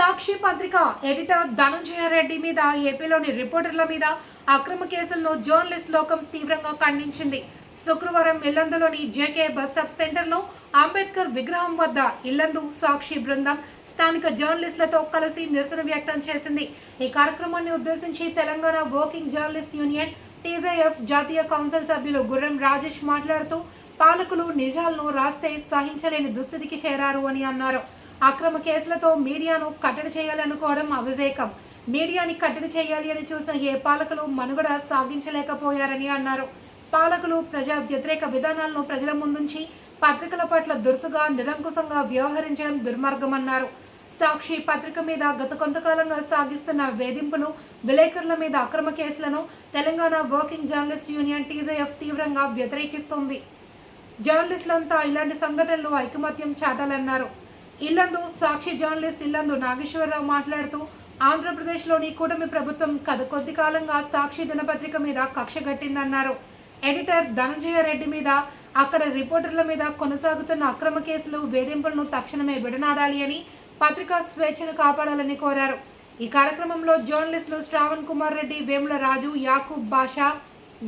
సాక్షి పత్రిక ఎడిటర్ ధనంజయ రెడ్డి మీద ఏపీలోని రిపోర్టర్ల మీద అక్రమ కేసులను జర్నలిస్ట్ లోకం తీవ్రంగా ఖండించింది. శుక్రవారం ఇల్లందులోని జేకే బస్ స్టాప్ సెంటర్లో అంబేద్కర్ విగ్రహం వద్ద ఇల్లందు సాక్షి బృందం స్థానిక జర్నలిస్టులతో కలిసి నిరసన వ్యక్తం చేసింది. ఈ కార్యక్రమాన్ని ఉద్దేశించి Telangana working journalist union TJF జాతీయ కౌన్సిల్ సభ్యులు గుర్రం రాజేష్ మాట్లాడుతూ పాలకులు నిజాలను రాస్తే సహించలేని దుస్థితికి చేరారు అని అన్నారు. అక్రమ కేసులతో మీడియాను కట్టడి చేయాలనుకోవడం అవివేకం. మీడియాని కట్టడి చేయాలి అని చూసిన ఏ పాలకులు మనుగడ సాగించలేకపోయారని అన్నారు. పాలకులు ప్రజా వ్యతిరేక విధానాలను ప్రజల ముందుంచి పత్రికల పట్ల దురుసుగా నిరంకుశంగా వ్యవహరించడం దుర్మార్గమన్నారు. సాక్షి పత్రిక మీద గత కొంతకాలంగా సాగిస్తున్న వేధింపులు విలేకరుల మీద అక్రమ కేసులను Telangana working journalist union TJF తీవ్రంగా వ్యతిరేకిస్తోంది. జర్నలిస్టులంతా ఇలాంటి సంఘటనలు ఐకమత్యం చాటాలన్నారు. ఇల్లందు సాక్షి జర్నలిస్ట్ ఇల్లందు నాగేశ్వరరావు మాట్లాడుతూ ఆంధ్రప్రదేశ్లోని కూటమి ప్రభుత్వం కథ కొద్ది కాలంగా సాక్షి దినపత్రిక మీద కక్ష గట్టిందన్నారు ఎడిటర్ ధనంజయ రెడ్డి మీద అక్కడ రిపోర్టర్ల మీద కొనసాగుతున్న అక్రమ కేసులు వేధింపులను తక్షణమే విడనాడాలి అని పత్రికా స్వేచ్ఛను కాపాడాలని కోరారు. ఈ కార్యక్రమంలో జర్నలిస్టులు Shravan Kumar Reddy Vemula Raju Yakub Basha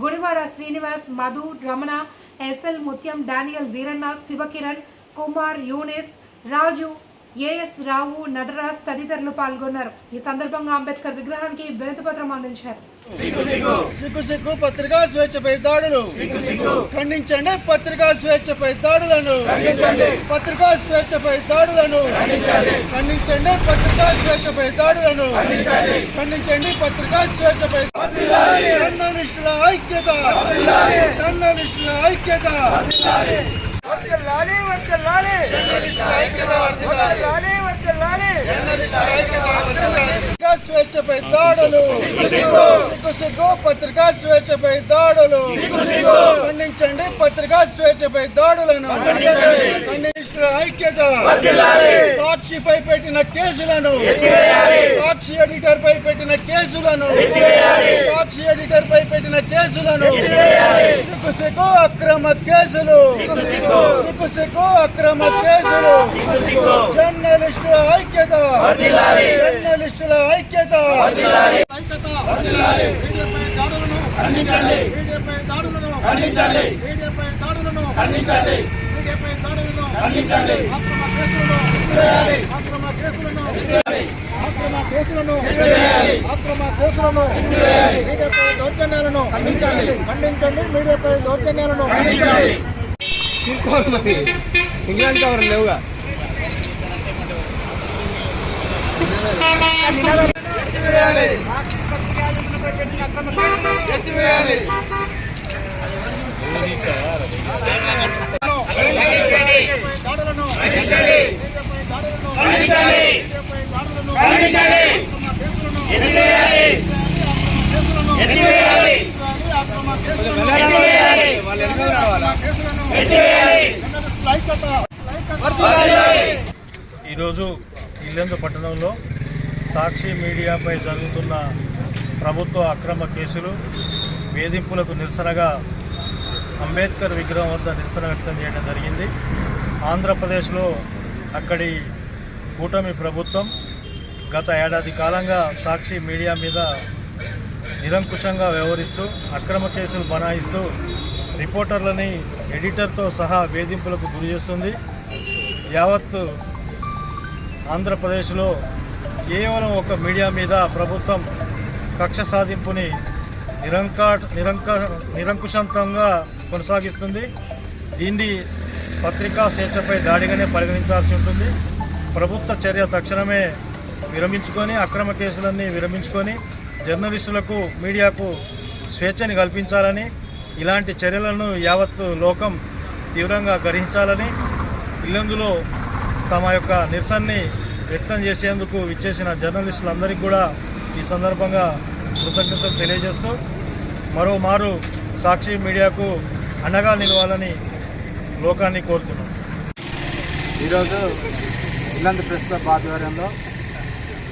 Gudivada Srinivas Madhu Ramana SL Mutyam Daniel Veeranna Sivakiran Kumar Younis Raju AS Rao Nataraj తదితరులు పాల్గొన్నారు. ఈ సందర్భంగా అంబేద్కర్ విగ్రహానికి వినతి పత్రం అందించారు. సిగ్గు సిగ్గు. పత్రికా స్వేచ్ఛపై దాడులు. ఖండించండి పత్రికా స్వేచ్ఛపై దాడులను. పత్రికా స్వేచ్ఛపై దాడులను. ఖండించండి. పత్రికా స్వేచ్ఛపై దాడులను. ఖండించండి. పత్రికా స్వేచ్ఛపై జర్నలిస్టుల ఐక్యత. జర్నలిస్టుల ఐక్యత. వర్ధిల్లాలి వర్ధిల్లాలి ఐక్యత వర్ధిల్లాలి. వర్ధిల్లాలి ఐక్యత. పత్రికా స్వేచ్ఛపై దాడులు. సిగ్గు సిగ్గు పత్రికా స్వేచ్ఛపై దాడులు. ఖండించండి పత్రికా స్వేచ్ఛపై దాడులను. ఖండించిన ఐక్యత. సాక్షిపై పెట్టిన కేసులను. సాక్షి ఎడిటర్ పై పెట్టిన కేసులను. సాక్షి ఎడిటర్ పై పెట్టిన కేసులను. సిగ్గు సిగ్గు అక్రమ కేసులు. సిగ్గు సిగ్గు అక్రమ కేసులు. జర్నలిస్టుల ఐక్యత. జర్నలిస్టుల ఐక్యత. ఐక్యత మీడియాపై దాడులను మీడియాపై దాడులను మీడియాపై దాడులను మీడియాపై దాడులను అక్రమ కేసులను అక్రమ కేసులను అక్రమ కేసులను అక్రమ కేసులను మీడియాపై దౌర్జన్యాలను ఖండించండి ఖండించండి. మీడియాపై దౌర్జన్యాలను ఇంగ్లాండ్ కవర్ లేవుగా. దాడులను మీడియాపై దాడులను మీడియాపై దాడులను అక్రమ కేసులను అక్రమ కేసులను కేసులను జర్నలిస్టుల ఐక్యత ఈరోజు ఇల్లెందు పట్టణంలో సాక్షి మీడియాపై జరుగుతున్న ప్రభుత్వ అక్రమ కేసులు వేధింపులకు నిరసనగా అంబేద్కర్ విగ్రహం వద్ద నిరసన వ్యక్తం చేయడం జరిగింది. ఆంధ్రప్రదేశ్లో అక్కడి కూటమి ప్రభుత్వం గత ఏడాది కాలంగా సాక్షి మీడియా మీద నిరంకుశంగా వ్యవహరిస్తూ అక్రమ కేసులు బనాయిస్తూ రిపోర్టర్లని ఎడిటర్తో సహా వేధింపులకు గురి చేస్తుంది. యావత్ ఆంధ్రప్రదేశ్లో కేవలం ఒక మీడియా మీద ప్రభుత్వం కక్ష సాధింపుని నిరంకా నిరంక నిరంకుశంతంగా కొనసాగిస్తుంది. దీన్ని పత్రికా స్వేచ్ఛపై దాడిగానే పరిగణించాల్సి ఉంటుంది. ప్రభుత్వ చర్య తక్షణమే విరమించుకొని అక్రమ కేసులన్నీ విరమించుకొని జర్నలిస్టులకు మీడియాకు స్వేచ్ఛని కల్పించాలని ఇలాంటి చర్యలను యావత్తు లోకం తీవ్రంగా గ్రహించాలని ఇల్లందులో తమ యొక్క నిరసనని వ్యక్తం చేసేందుకు విచ్చేసిన జర్నలిస్టులందరికీ కూడా ఈ సందర్భంగా కృతజ్ఞతలు తెలియజేస్తూ మరోమారు సాక్షి మీడియాకు అండగా నిలవాలని లోకాన్ని కోరుతున్నాం. ఈరోజు ఇలాంటి ప్రెస్ క్లబ్ ఆధ్వర్యంలో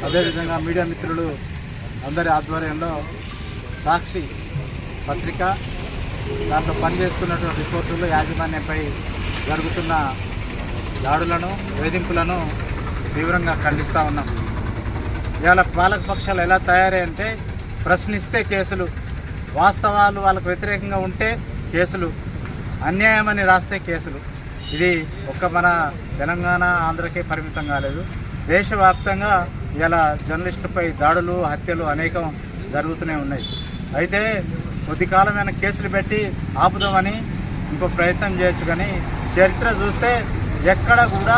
అదేవిధంగా మీడియా మిత్రులు అందరి ఆధ్వర్యంలో సాక్షి పత్రిక దాంట్లో పనిచేస్తున్నటువంటి రిపోర్టులు యాజమాన్యంపై జరుగుతున్న దాడులను వేధింపులను తీవ్రంగా ఖండిస్తూ ఉన్నాం. ఇవాళ పాలకపక్షాలు ఎలా తయారంటే ప్రశ్నిస్తే కేసులు. వాస్తవాలు వాళ్ళకు వ్యతిరేకంగా ఉంటే కేసులు. అన్యాయమని రాస్తే కేసులు. ఇది ఒక్క మన తెలంగాణ ఆంధ్రకే పరిమితం కాలేదు. దేశవ్యాప్తంగా ఇలా జర్నలిస్టులపై దాడులు హత్యలు అనేకం జరుగుతూనే ఉన్నాయి. అయితే కొద్ది కాలమైన కేసులు పెట్టి ఆపుదామని ఇంకో ప్రయత్నం చేయొచ్చు కానీ చరిత్ర చూస్తే ఎక్కడ కూడా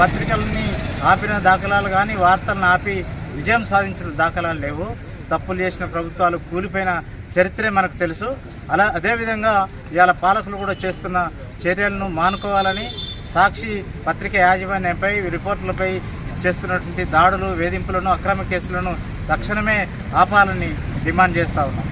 పత్రికలని ఆపిన దాఖలాలు కానీ వార్తలను ఆపి విజయం సాధించిన దాఖలాలు లేవు. తప్పులు చేసిన ప్రభుత్వాలు కూలిపోయిన చరిత్రే మనకు తెలుసు. అలా అదేవిధంగా ఇవాళ పాలకులు కూడా చేస్తున్న చర్యలను మానుకోవాలని సాక్షి పత్రిక యాజమాన్యంపై రిపోర్టులపై చేస్తున్నటువంటి దాడులు వేధింపులను అక్రమ కేసులను తక్షణమే ఆపాలని డిమాండ్ చేస్తూ ఉన్నాం.